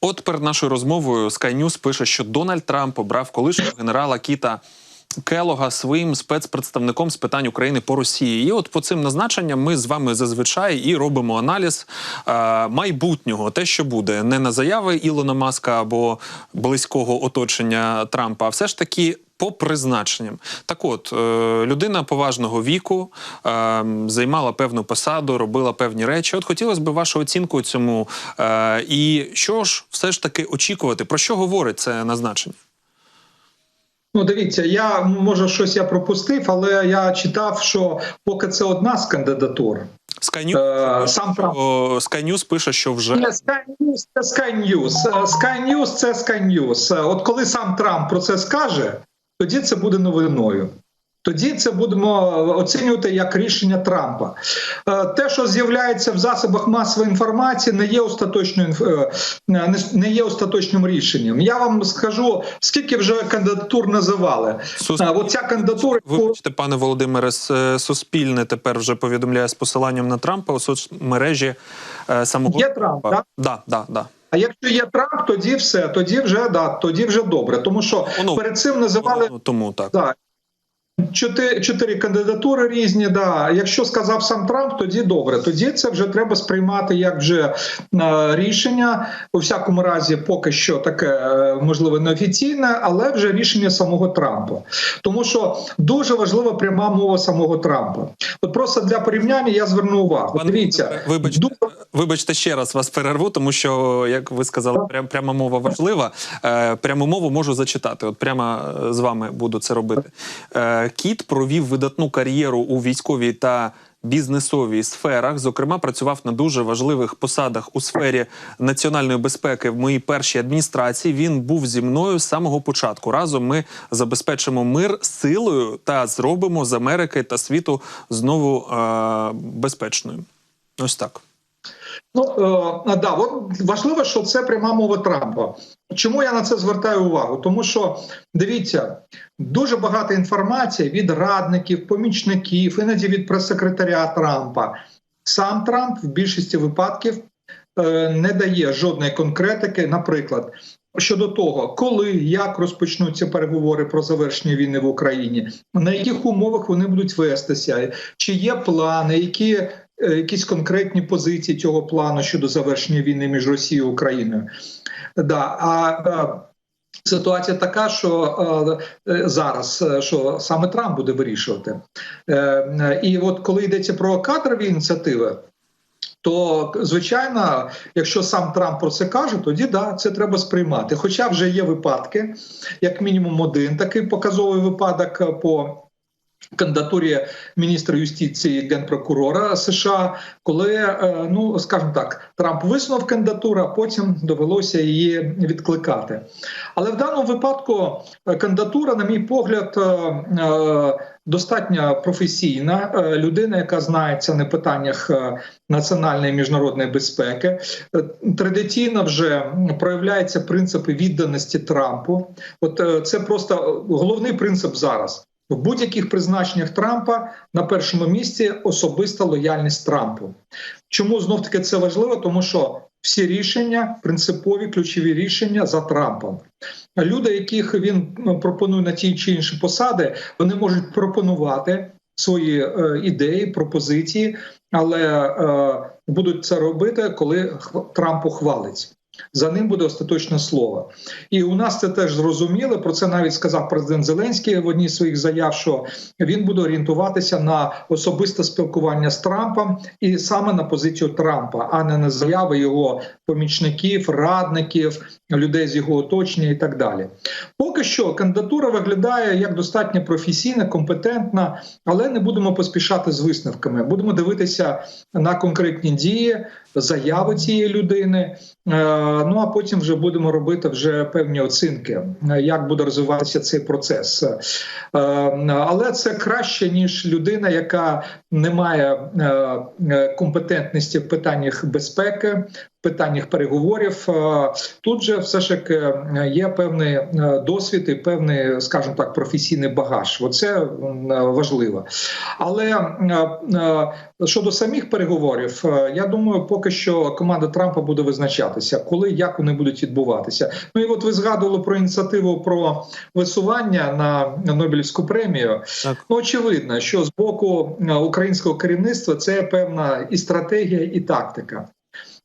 От перед нашою розмовою Sky News пише, що Дональд Трамп обрав колишнього генерала Кіта Келога своїм спецпредставником з питань України по Росії. І от по цим назначенням ми з вами зазвичай і робимо аналіз е, майбутнього, те, що буде не на заяви Ілона Маска або близького оточення Трампа, а все ж таки. По призначенням, так от е, людина поважного віку е, займала певну посаду, робила певні речі. От хотілося б вашу оцінку цьому. Е, і що ж все ж таки очікувати? Про що говорить це назначення? Ну, дивіться, я може щось я пропустив, але я читав, що поки це одна з кандидатур. Sky News, Е, пише, сам що, Sky News пише, що вже Ні, Sky News – це Sky News. Sky News – це Sky News. От коли сам Трамп про це скаже, тоді це буде новиною. Тоді це будемо оцінювати як рішення Трампа. Е, Те, що з'являється в засобах масової інформації, не є остаточною е, не- є остаточним рішенням. Я вам скажу, скільки вже кандидатур називали. Сус- Е, От ця кандидатура, Вибачте, пане Володимире, е, Суспільне тепер вже повідомляє з посиланням на Трампа у соцмережі е, самого Є Трамп, так? Да, да, да. А якщо є Трамп, тоді все, тоді вже да, тоді вже добре. Тому що Воно- перед цим називали Ну, тому так. да, чотири, чотири кандидатури різні. Да. Якщо сказав сам Трамп, тоді добре. Тоді це вже треба сприймати як вже е, рішення. У всякому разі, поки що таке е, можливо неофіційне, але вже рішення самого Трампа. Тому що дуже важлива пряма мова самого Трампа. От просто для порівняння я зверну увагу. Пане Дивіться, вибачте, дуже- вибачте ще раз вас перерву, тому що, як ви сказали, прям, пряма мова важлива. Е, пряму мову можу зачитати. От прямо е, з вами буду це робити. Е, Кіт провів видатну кар'єру у військовій та бізнесовій сферах. Зокрема, працював на дуже важливих посадах у сфері національної безпеки в моїй першій адміністрації. Він був зі мною з самого початку. Разом ми забезпечимо мир силою та зробимо з Америки та світу знову е, безпечною. Ось так. Ну е, да, от важливо, що це пряма мова Трампа. Чому я на це звертаю увагу? Тому що дивіться, дуже багато інформації від радників, помічників, іноді від прес-секретаря Трампа. Сам Трамп в більшості випадків е, не дає жодної конкретики, наприклад. Щодо того, коли як розпочнуться переговори про завершення війни в Україні, на яких умовах вони будуть вестися, чи є плани, які якісь конкретні позиції цього плану щодо завершення війни між Росією і Україною. Да, а е, ситуація така, що е, е, зараз е, що саме Трамп буде вирішувати. Е, е, і от коли йдеться про кадрові ініціативи. То звичайно, якщо сам Трамп про це каже, тоді да, це треба сприймати. Хоча вже є випадки, як мінімум один такий показовий випадок е, по кандидатурі міністра юстиції генпрокурора США, коли е, ну скажімо так, Трамп висунув кандидатуру, а потім довелося її відкликати. Але в даному випадку е, кандидатура, на мій погляд, е, достатньо професійна людина, яка знається на питаннях національної і міжнародної безпеки. Традиційно вже проявляються принципи відданості Трампу. От це просто головний принцип зараз. В будь-яких призначеннях Трампа на першому місці особиста лояльність Трампу. Чому знов таки це важливо? Тому що всі рішення, принципові ключові рішення за Трампом. Люди, яких він ну, пропонує на ті чи інші посади, вони можуть пропонувати свої е, ідеї, пропозиції, але е, будуть це робити, коли хв- Трамп ухвалить. За ним буде остаточне слово, і у нас це теж зрозуміло. Про це навіть сказав президент Зеленський в одній з своїх заяв, що він буде орієнтуватися на особисте спілкування з Трампом і саме на позицію Трампа, а не на заяви його помічників, радників, людей з його оточення і так далі. Поки що кандидатура виглядає як достатньо професійна, компетентна, але не будемо поспішати з висновками. Будемо дивитися на конкретні дії, заяви цієї людини. Е, Ну а потім вже будемо робити вже певні оцінки, е, як буде розвиватися цей процес. Е, Але це краще ніж людина, яка не має компетентності в питаннях безпеки, питаннях переговорів. Е, Тут же все ж таки е, є певний е, досвід і певний, скажімо так, професійний багаж. Оце важливо. Але щодо самих переговорів, я думаю, поки що команда Трампа буде визначатися, коли як вони будуть відбуватися. Ну і от ви згадували про ініціативу про висування на Нобелівську премію. Так. Ну, очевидно, що з боку українського керівництва це певна і стратегія, і тактика.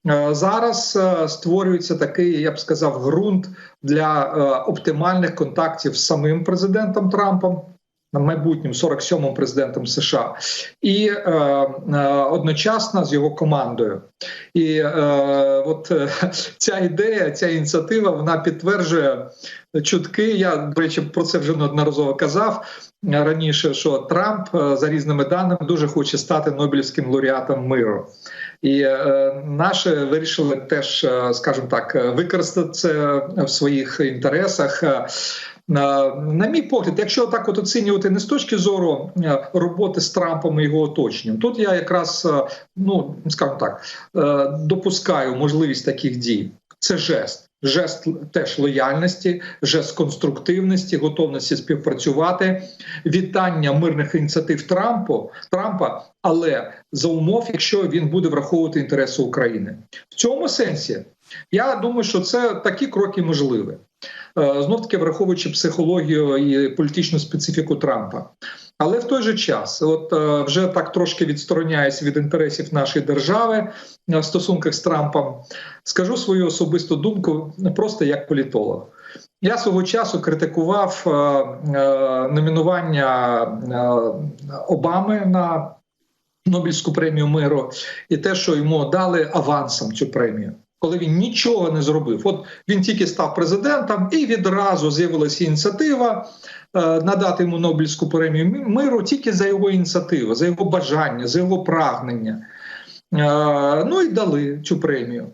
Е, Зараз е, створюється такий, я б сказав, ґрунт для е, оптимальних контактів з самим президентом Трампом, майбутнім 47-м президентом США, і е, е, одночасно з його командою. І е, от е, ця ідея, ця ініціатива, вона підтверджує чутки. Я до речі про це вже неодноразово казав раніше. Що Трамп е, за різними даними дуже хоче стати Нобелівським лауреатом миру. І е, наші вирішили теж, е, скажімо так, використати це в своїх інтересах. На, на мій погляд, якщо так от оцінювати не з точки зору е, роботи з Трампом і його оточенням, тут я якраз е, ну скажімо так е, допускаю можливість таких дій. Це жест. Жест теж лояльності, жест конструктивності, готовності співпрацювати, вітання мирних ініціатив Трампу Трампа, але за умов, якщо він буде враховувати інтереси України, в цьому сенсі я думаю, що це такі кроки можливі. Знов таки враховуючи психологію і політичну специфіку Трампа. Але в той же час, от е, вже так трошки відстороняюсь від інтересів нашої держави е, в стосунках з Трампом, скажу свою особисту думку просто як політолог. Я свого часу критикував е, е, номінування е, Обами на Нобелівську премію миру і те, що йому дали авансом цю премію коли він нічого не зробив. От він тільки став президентом, і відразу з'явилася ініціатива е, надати йому Нобелівську премію миру тільки за його ініціативу, за його бажання, за його прагнення. Е, ну і дали цю премію.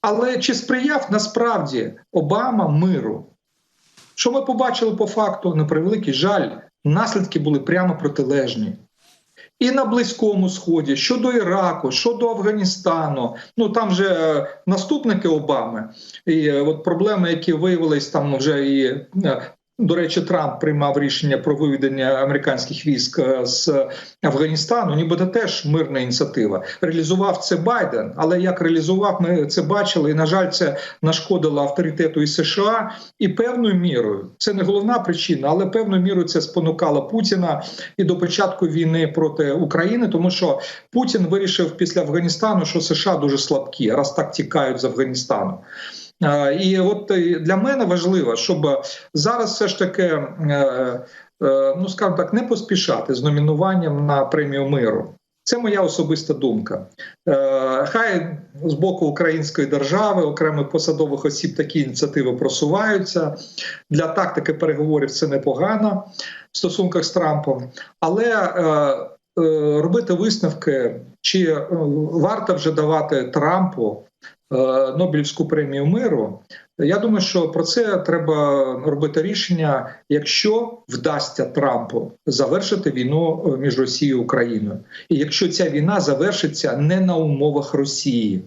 Але чи сприяв насправді Обама миру? Що ми побачили по факту? На превеликий жаль, наслідки були прямо протилежні і на близькому сході щодо Іраку, щодо Афганістану. Ну там же е, наступники Обами, і е, от проблеми, які виявились там вже і. Е, до речі, Трамп приймав рішення про виведення американських військ з Афганістану. Нібито теж мирна ініціатива. Реалізував це Байден, але як реалізував, ми це бачили. І на жаль, це нашкодило авторитету і США. І певною мірою це не головна причина, але певною мірою це спонукало Путіна і до початку війни проти України, тому що Путін вирішив після Афганістану, що США дуже слабкі, раз так тікають з Афганістану. І от для мене важливо, щоб зараз все ж таки, ну скажімо так, не поспішати з номінуванням на премію миру. Це моя особиста думка. Хай з боку української держави, окремих посадових осіб, такі ініціативи просуваються. Для тактики переговорів це непогано в стосунках з Трампом, але робити висновки, чи варто вже давати Трампу Нобелівську премію миру. Я думаю, що про це треба робити рішення, якщо вдасться Трампу завершити війну між Росією і Україною, і якщо ця війна завершиться не на умовах Росії.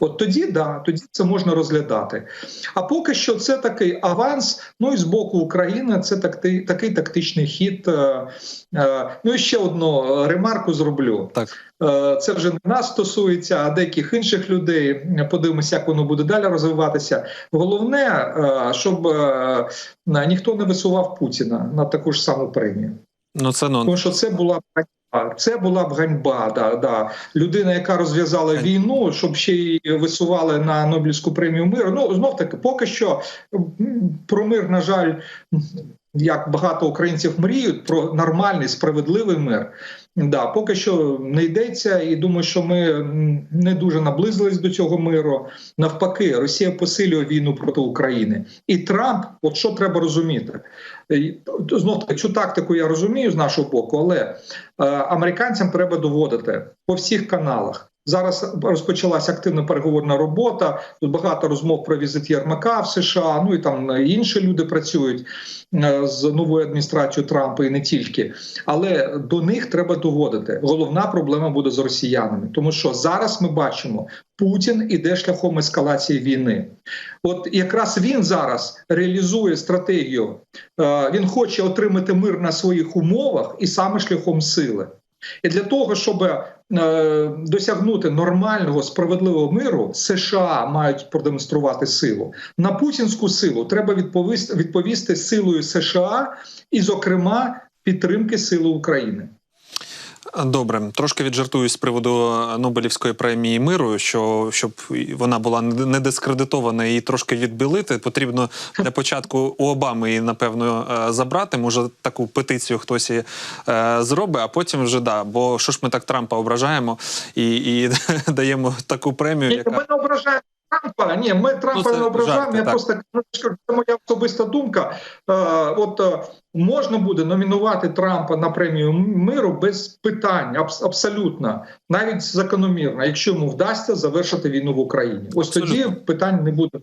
От тоді да, тоді це можна розглядати. А поки що це такий аванс. Ну і з боку України це такий, такий тактичний хід. Е, е, ну і ще одну ремарку зроблю. Так. Е, це вже не нас стосується, а деяких інших людей. Подивимося, як воно буде далі розвиватися. Головне, е, щоб е, ніхто не висував Путіна на таку ж саму премію. Ну це ну тому, що це була це була б ганьба. Да, да. Людина, яка розв'язала війну, щоб ще її висували на Нобелівську премію миру. Ну знов таки, поки що про мир, на жаль, як багато українців мріють про нормальний справедливий мир. Да, поки що не йдеться, і думаю, що ми не дуже наблизились до цього миру. Навпаки, Росія посилює війну проти України, і Трамп, от що треба розуміти, знов таки цю тактику я розумію з нашого боку, але е, американцям треба доводити по всіх каналах. Зараз розпочалася активна переговорна робота. Тут багато розмов про візит Єрмака в США. Ну і там інші люди працюють е, з новою адміністрацією Трампа і не тільки. Але до них треба доводити. Головна проблема буде з росіянами, тому що зараз ми бачимо, Путін іде шляхом ескалації війни. От якраз він зараз реалізує стратегію. Е, Він хоче отримати мир на своїх умовах і саме шляхом сили. І для того, щоб е, досягнути нормального справедливого миру, США мають продемонструвати силу. На путінську силу треба відповісти, відповісти силою США і, зокрема, підтримки Сили України. Добре, трошки віджартуюсь з приводу Нобелівської премії миру, що щоб вона була не дискредитована і трошки відбілити, потрібно для початку у Обами її, напевно е, забрати. Може таку петицію хтось і е, зробить, а потім вже да. Бо що ж ми так Трампа ображаємо і, і даємо таку премію, яка Ми не ображаємо Трампа. Ні, ми Трампа Ну, не ображаємо. я так. просто кажу, це моя особиста думка. Е, от е, можна буде номінувати Трампа на премію миру без питань, абс- абсолютно, навіть закономірно, якщо йому вдасться завершити війну в Україні. Ось тоді питань не буде.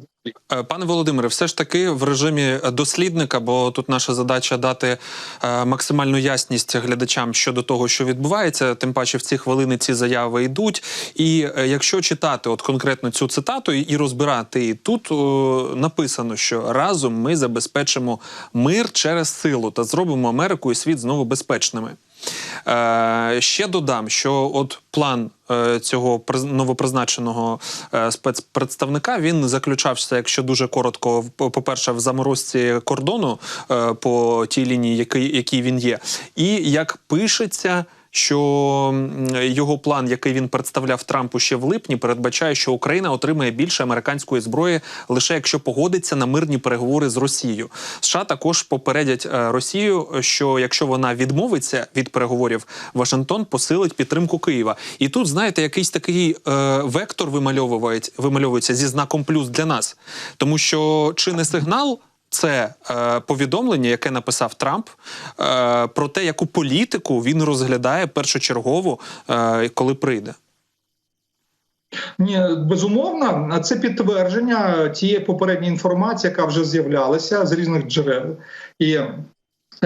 Е, Пане Володимире, все ж таки в режимі дослідника, бо тут наша задача дати е, максимальну ясність глядачам щодо того, що відбувається. Тим паче в ці хвилини ці заяви йдуть. І е, якщо читати от конкретно цю цитату і, і розбирати її, тут о, написано, що разом ми забезпечимо мир через силу та зробимо Америку і світ знову безпечними. Е, ще додам, що от план е, цього новопризначеного е, спецпредставника він заключався, якщо дуже коротко, по- по-перше, в заморозці кордону е, по тій лінії, який, який він є, і як пишеться. Що його план, який він представляв Трампу ще в липні, передбачає, що Україна отримає більше американської зброї лише якщо погодиться на мирні переговори з Росією. США також попередять е, Росію, що якщо вона відмовиться від переговорів, Вашингтон посилить підтримку Києва. І тут, знаєте, якийсь такий е, вектор вимальовують, вимальовується зі знаком плюс для нас, тому що чи не сигнал. Це е, повідомлення, яке написав Трамп, е, про те, яку політику він розглядає першочергово, е, коли прийде. Ні, безумовно, це підтвердження тієї попередньої інформації, яка вже з'являлася з різних джерел. І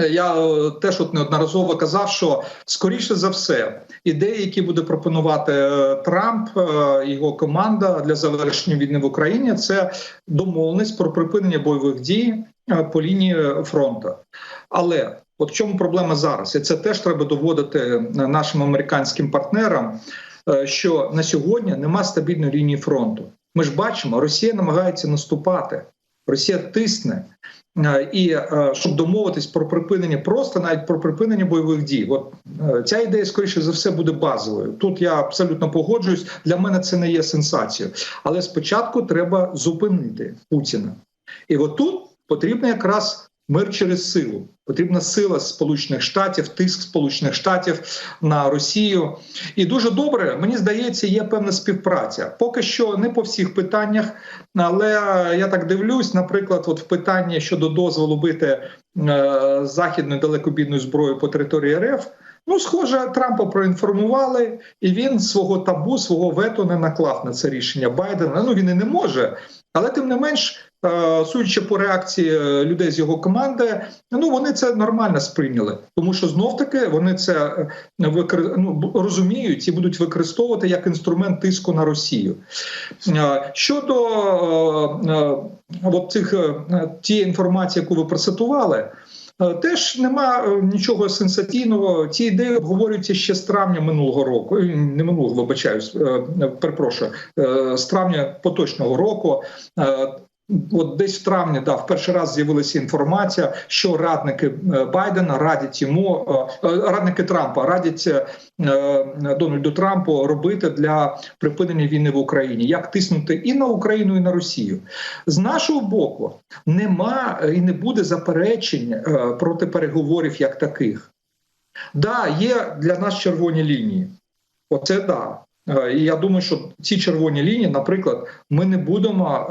я е, теж от неодноразово казав, що скоріше за все ідеї, які буде пропонувати е, Трамп е, його команда для завершення війни в Україні, це домовленість про припинення бойових дій по лінії фронту. Але от в чому проблема зараз? І це теж треба доводити нашим американським партнерам. Що на сьогодні нема стабільної лінії фронту. Ми ж бачимо, Росія намагається наступати, Росія тисне. Е, І е, щоб домовитись про припинення, просто навіть про припинення бойових дій, от е, ця ідея, скоріше за все, буде базовою. Тут я абсолютно погоджуюсь. Для мене це не є сенсацією. Але спочатку треба зупинити Путіна. І отут потрібна якраз мир через силу. Потрібна сила Сполучених Штатів, тиск Сполучених Штатів на Росію. І дуже добре, мені здається, є певна співпраця. Поки що не по всіх питаннях, але я так дивлюсь, наприклад, от в питанні щодо дозволу бити е, західною далекобійною зброєю по території РФ. Ну, схоже, Трампа проінформували, і він свого табу, свого вето не наклав на це рішення Байдена. Ну він і не може, але тим не менш. Е, Судячи по реакції е, людей з його команди, ну вони це нормально сприйняли, тому що знов таки вони це е, викри... ну, розуміють і будуть використовувати як інструмент тиску на Росію. Щодо от цих тієї інформації, яку ви процитували. Теж нема нічого сенсаційного. Ці ідеї обговорюються ще з травня минулого року. Не минулого, вибачаюсь, перепрошую, з травня поточного року. От десь в травні да, в перший раз з'явилася інформація, що радники е, Байдена радять йому е, е, радники Трампа радять Дональду Трампу робити для припинення війни в Україні, як тиснути і на Україну, і на Росію. З нашого боку нема і не буде заперечень проти переговорів як таких. Да, є для нас червоні лінії. Оце да. Е, І я думаю, що ці червоні лінії, наприклад, ми не будемо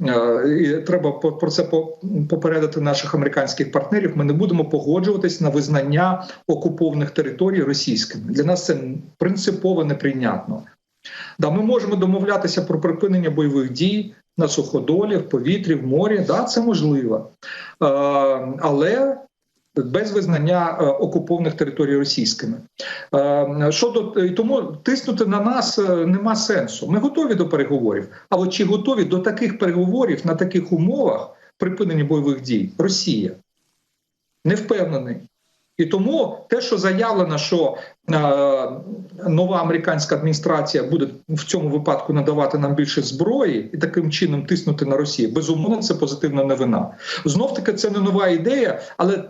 е, е, і треба про це по- попередити наших американських партнерів. Ми не будемо погоджуватись на визнання окупованих територій російськими. Для нас це принципово неприйнятно. Да, ми можемо домовлятися про припинення бойових дій на суходолі, в повітрі, в морі. Да, це можливо. Але без визнання е, окупованих територій російськими. Е, щодо і тому тиснути на нас е, нема сенсу. Ми готові до переговорів. але чи готові до таких переговорів на таких умовах припинення бойових дій? Росія не впевнений. І тому те, що заявлено, що е, нова американська адміністрація буде в цьому випадку надавати нам більше зброї і таким чином тиснути на Росію, безумовно, це позитивна новина. Знов таки, це не нова ідея, але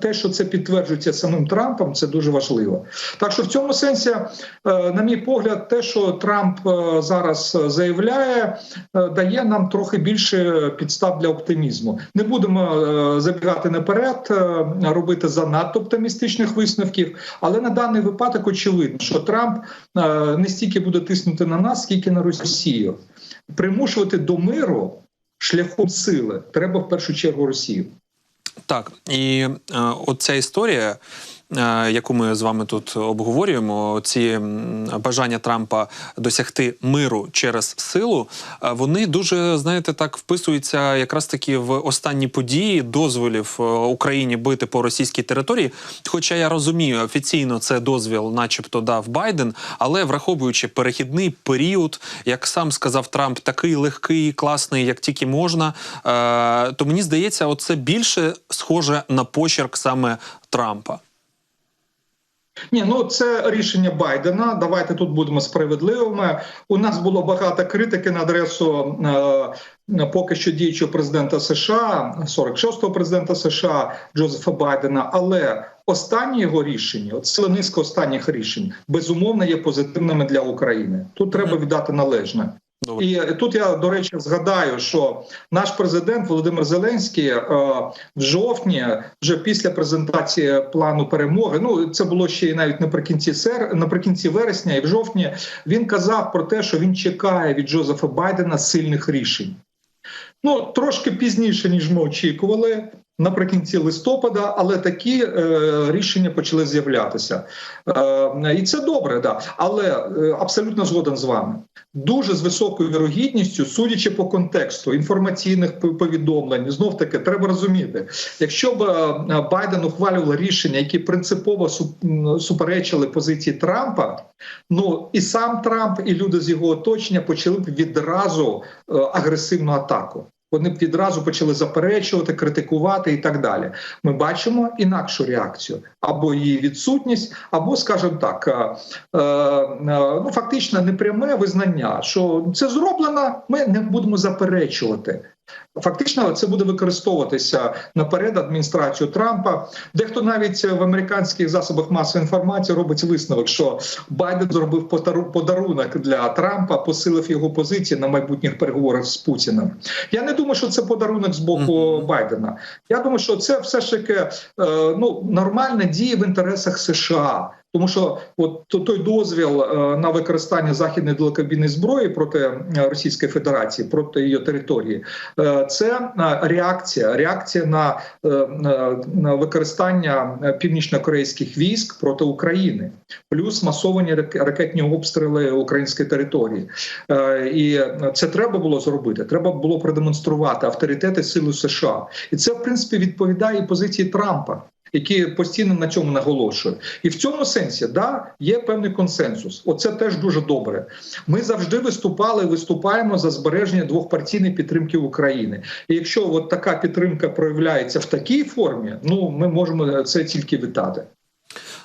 те, що це підтверджується самим Трампом, це дуже важливо. Так що в цьому сенсі, е, на мій погляд, те, що Трамп е, зараз заявляє, е, дає нам трохи більше підстав для оптимізму. Не будемо забігати наперед, робити занадто оптимістичних висновків, але на даний випадок очевидно, що Трамп е, не стільки буде тиснути на нас, скільки на Росію. Примушувати до миру шляхом сили треба в першу чергу Росію. Так, і е, оця історія, яку ми з вами тут обговорюємо, ці бажання Трампа досягти миру через силу, е, вони дуже, знаєте, так вписуються якраз таки в останні події дозволів е, Україні бити по російській території. Хоча я розумію, офіційно це дозвіл, начебто, дав Байден, але враховуючи перехідний період, як сам сказав Трамп, такий легкий, класний, як тільки можна, е, то мені здається, оце більше схоже на почерк саме Трампа. Ні, ну це рішення Байдена. Давайте тут будемо справедливими. У нас було багато критики на адресу е, поки що діючого президента США, 46-го президента США Джозефа Байдена. Але останні його рішення, от ціла низка останніх рішень, безумовно є позитивними для України. Тут треба віддати належне. І тут я до речі згадаю, що наш президент Володимир Зеленський е, в жовтні, вже після презентації плану перемоги, ну це було ще й навіть наприкінці сер, наприкінці вересня, і в жовтні він казав про те, що він чекає від Джозефа Байдена сильних рішень. Ну трошки пізніше ніж ми очікували. Наприкінці листопада, але такі е, рішення почали з'являтися, е, і це добре, да. Але е, абсолютно згоден з вами. Дуже з високою вірогідністю, судячи по контексту інформаційних повідомлень, знов таки треба розуміти, якщо б е, Байден ухвалював рішення, які принципово суперечили позиції Трампа, ну і сам Трамп, і люди з його оточення почали б відразу е, агресивну атаку. Вони б відразу почали заперечувати, критикувати і так далі. Ми бачимо інакшу реакцію або її відсутність, або, скажімо так, е, е, ну фактично непряме визнання, що це зроблено. Ми не будемо заперечувати. Фактично, це буде використовуватися наперед адміністрацією Трампа. Дехто навіть в американських засобах масової інформації робить висновок, що Байден зробив подару- подарунок для Трампа, посилив його позиції на майбутніх переговорах з Путіним. Я не думаю, що це подарунок з боку Мгм. Байдена. Я думаю, що це все ж таки е, ну нормальна дія в інтересах США. Тому що от той дозвіл е, на використання західної далекобійної зброї проти е, Російської Федерації, проти її території, е, це реакція, реакція на, на- використання північно-корейських військ проти України, плюс масовані рак- ракетні обстріли української території. І це треба було зробити. Треба було продемонструвати авторитети сили США, і це в принципі відповідає позиції Трампа. Які постійно на цьому наголошують, і в цьому сенсі да є певний консенсус. Оце теж дуже добре. Ми завжди виступали, виступаємо за збереження двохпартійної підтримки України. І якщо от така підтримка проявляється в такій формі, ну ми можемо це тільки вітати.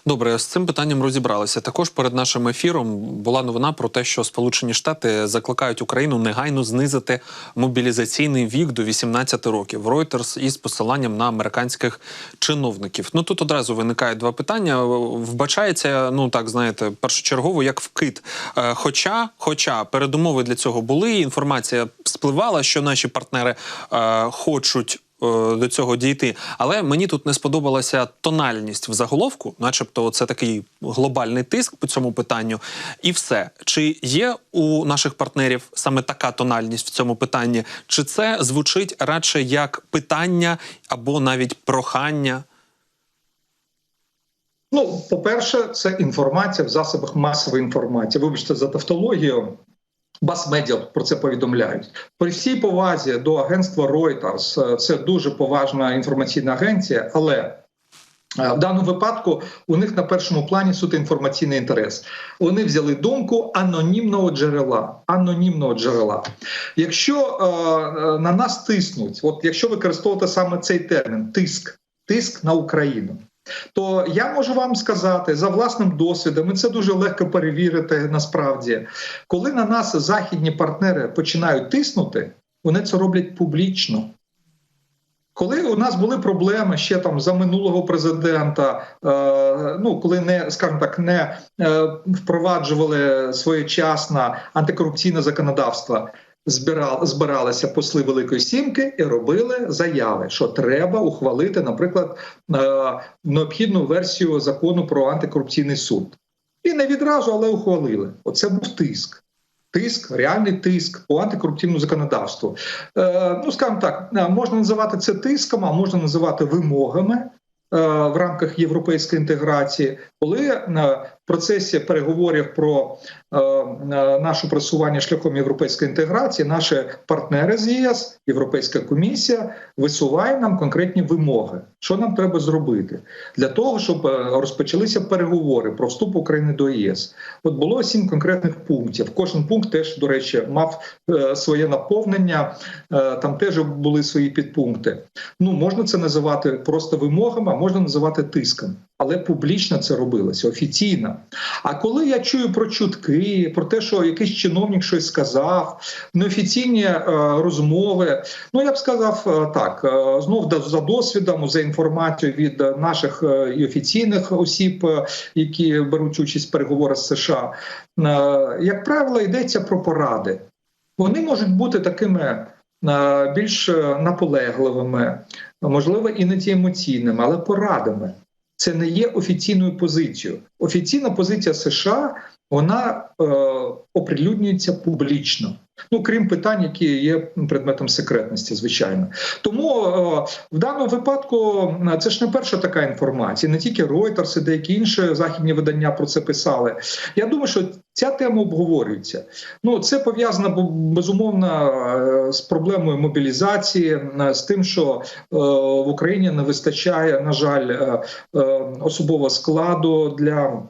Добре, з цим питанням розібралися. Також перед нашим ефіром була новина про те, що Сполучені Штати закликають Україну негайно знизити мобілізаційний вік до 18 років. Reuters із посиланням на американських чиновників. Ну тут одразу виникає два питання. Вбачається, ну так знаєте, першочергово як вкид. Е, Хоча, хоча передумови для цього були, інформація спливала, що наші партнери е, хочуть до цього дійти. Але мені тут не сподобалася тональність в заголовку, начебто, це такий глобальний тиск по цьому питанню. І все. Чи є у наших партнерів саме така тональність в цьому питанні? Чи це звучить радше як питання або навіть прохання? Ну, по-перше, це інформація в засобах масової інформації. Вибачте за тавтологію. Бас-медіа про це повідомляють при всій повазі до агентства Reuters, е, Це дуже поважна інформаційна агенція, але е, в даному випадку у них на першому плані суто інформаційний інтерес. Вони взяли думку анонімного джерела. Анонімного джерела. Якщо е, е, на нас тиснуть, от якщо використовувати саме цей термін тиск, тиск на Україну. То я можу вам сказати за власним досвідом, і це дуже легко перевірити насправді, коли на нас західні партнери починають тиснути, вони це роблять публічно. Коли у нас були проблеми ще там за минулого президента, е, ну коли не скажімо так, не е, впроваджували своєчасно антикорупційне законодавство, збиралися посли Великої Сімки і робили заяви, що треба ухвалити, наприклад, е, необхідну версію закону про антикорупційний суд. І не відразу, але ухвалили. Оце був тиск. Тиск, реальний тиск по антикорупційному законодавству. Е, ну, скажімо так, е, можна називати це тиском, а можна називати вимогами е, в рамках європейської інтеграції, коли в процесі переговорів про е, наше просування шляхом європейської інтеграції, наші партнери з ЄС, Європейська комісія висуває нам конкретні вимоги, що нам треба зробити для того, щоб е, розпочалися переговори про вступ України до ЄС. От було сім конкретних пунктів. Кожен пункт теж, до речі, мав е, своє наповнення. Там теж були свої підпункти. Ну можна це називати просто вимогами, а можна називати тиском. Але публічно це робилося офіційно. А коли я чую про чутки, про те, що якийсь чиновник щось сказав, неофіційні е, розмови, ну я б сказав е, так: е, знов за досвідом, за інформацією від наших е, і офіційних осіб, е, які беруть участь в переговорах з США, е, як правило, йдеться про поради. Вони можуть бути такими е, більш е, наполегливими, можливо, іноді емоційними, але порадами. Це не є офіційною позицією. Офіційна позиція США вона е, оприлюднюється публічно. Ну крім питань, які є предметом секретності, звичайно. Тому е, в даному випадку е, це ж не перша така інформація. Не тільки Reuters і деякі інші західні видання про це писали. Я думаю, що ця тема обговорюється. Ну це пов'язано безумовно е, з проблемою мобілізації, з тим, що в Україні не вистачає, на жаль, особового складу для.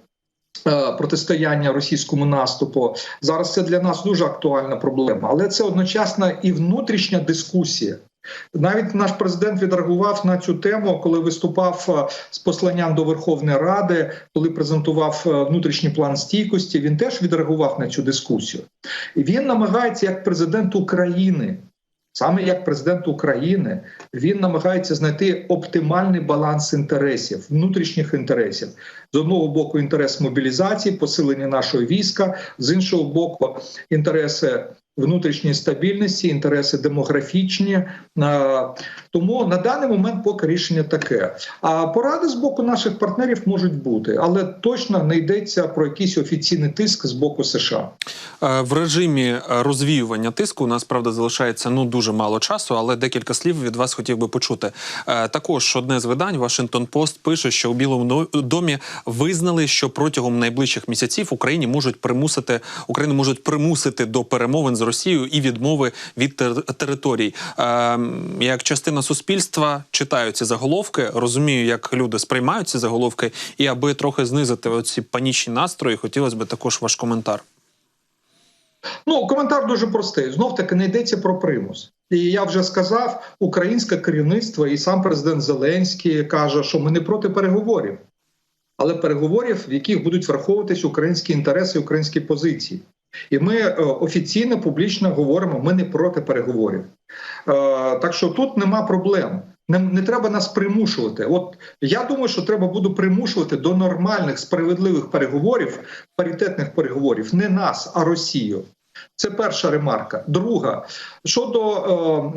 Е, Протистояння російському наступу зараз це для нас дуже актуальна проблема, але це одночасно і внутрішня дискусія. Навіть наш президент відреагував на цю тему, коли виступав е, з посланням до Верховної Ради, коли презентував е, внутрішній план стійкості. Він теж відреагував на цю дискусію. І він намагається як президент України, саме як президент України, він намагається знайти оптимальний баланс інтересів, внутрішніх інтересів. З одного боку, інтерес мобілізації, посилення нашого війська, з іншого боку, інтереси внутрішньої стабільності, інтереси демографічні. Тому на даний момент поки рішення таке. А поради з боку наших партнерів можуть бути, але точно не йдеться про якийсь офіційний тиск з боку США. Е, В режимі розвіювання тиску у нас правда залишається ну дуже мало часу, але декілька слів від вас хотів би почути. Е, Також одне з видань Вашингтон Пост пише, що у Білому домі визнали, що протягом найближчих місяців Україні можуть примусити Україну можуть примусити до перемовин з Росією і відмови від тер- територій. Е, Як частина суспільства читаю ці заголовки, розумію, як люди сприймають ці заголовки, і аби трохи знизити оці панічні настрої, хотілося б також ваш коментар. Ну, коментар дуже простий. Знов таки не йдеться про примус. І я вже сказав, українське керівництво і сам президент Зеленський каже, що ми не проти переговорів, але переговорів, в яких будуть враховуватись українські інтереси, українські позиції. І ми е, офіційно публічно говоримо, ми не проти переговорів. Е, так що тут нема проблем. Не, не треба нас примушувати. От я думаю, що треба буде примушувати до нормальних справедливих переговорів, паритетних переговорів, не нас, а Росію. Це перша ремарка. Друга щодо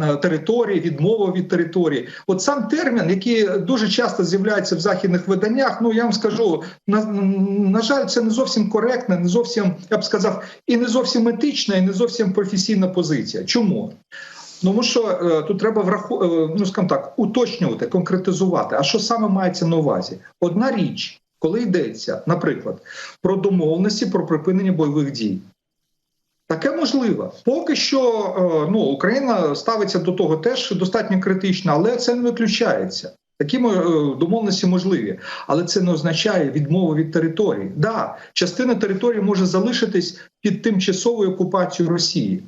е, території, відмови від території. От сам термін, який дуже часто з'являється в західних виданнях. Ну я вам скажу, на, на жаль, це не зовсім коректна, не зовсім я б сказав, і не зовсім етична, і не зовсім професійна позиція. Чому? Тому що е, тут треба враху, е, ну скажімо так, уточнювати, конкретизувати. А що саме мається на увазі? Одна річ коли йдеться, наприклад, про домовленості про припинення бойових дій. Таке можливо. Поки що е, ну, Україна ставиться до того теж достатньо критично, але це не виключається. Такі е, домовленості можливі, але це не означає відмову від території. Да, частина території може залишитись під тимчасовою окупацією Росії.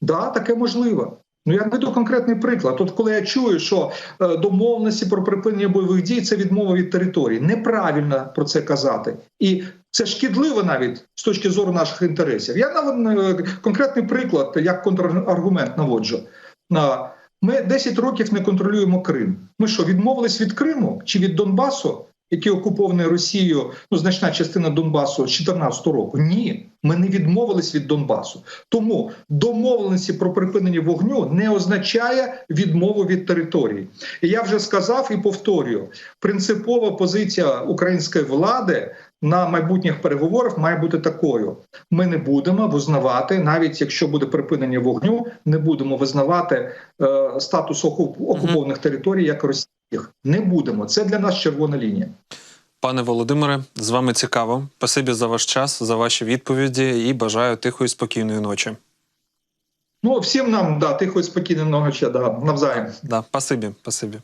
Да, таке можливо. Ну я наведу конкретний приклад. От коли я чую, що е, домовленості про припинення бойових дій це відмова від території. Неправильно про це казати, і це шкідливо навіть з точки зору наших інтересів. Я наведу е, конкретний приклад, як контраргумент наводжу. Ми 10 років не контролюємо Крим. Ми що відмовились від Криму чи від Донбасу, який окупований Росією, ну значна частина Донбасу з 2014 року? Ні, ми не відмовились від Донбасу. Тому домовленості про припинення вогню не означає відмову від території. І я вже сказав і повторюю: принципова позиція української влади на майбутніх переговорах має бути такою: ми не будемо визнавати, навіть якщо буде припинення вогню, не будемо визнавати е, статус окуп- окупованих територій як російських. Не будемо. Це для нас червона лінія. Пане Володимире, з вами цікаво. Спасибі за ваш час, за ваші відповіді і бажаю тихої спокійної ночі. Ну всім нам да тихо і спокійно ночі, да навзаєм. Да, спасибі, спасибі.